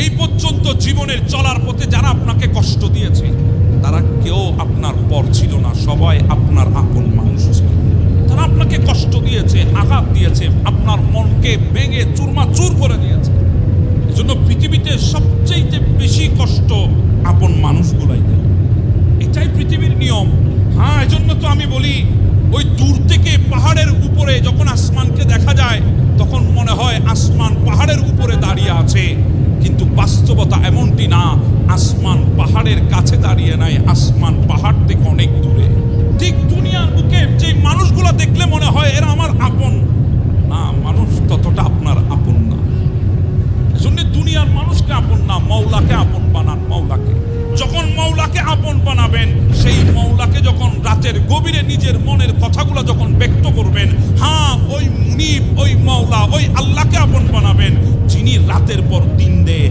এই পর্যন্ত জীবনের চলার পথে যারা আপনাকে কষ্ট দিয়েছে, তারা কেউ আপনার পর ছিল না, সবাই আপনার আপন মানুষ ছিল। তারা আপনাকে কষ্ট দিয়েছে, আঘাত দিয়েছে, আপনার মনকে ভেঙে চুরমা চুর করে দিয়েছে। এজন্য পৃথিবীতে সবচেয়ে বেশি কষ্ট আপন মানুষগুলাই দেয়। এটাই পৃথিবীর নিয়ম। হ্যাঁ এজন্য তো আমি বলি, ওই দূর থেকে পাহাড়ের উপরে যখন আসমানকে দেখা যায়, তখন মনে হয় আসমান পাহাড়ের উপরে দাঁড়িয়ে আছে। আসমান পাহাড়ের কাছে দাঁড়িয়ে নাই, আসমান পাহাড় থেকে অনেক দূরে। ঠিক দুনিয়ার বুকে যে মানুষগুলো দেখলে মনে হয় এরা আমার আপন। না, মানুষ ততটা আপনার আপন না। এজন্য দুনিয়ার মানুষকে আপন না, মৌলাকে আপন বানান, মৌলাকে। যখন মৌলাকে আপন বানাবেন, সেই মৌলাকে যখন রাতের গভীরে নিজের মনের কথাগুলো যখন ব্যক্ত করবেন হ্যাঁ ওই মুনিব, ওই মৌলা, ওই আল্লাহকে আপন বানাবেন, যিনি রাতের পর দিন দেয়।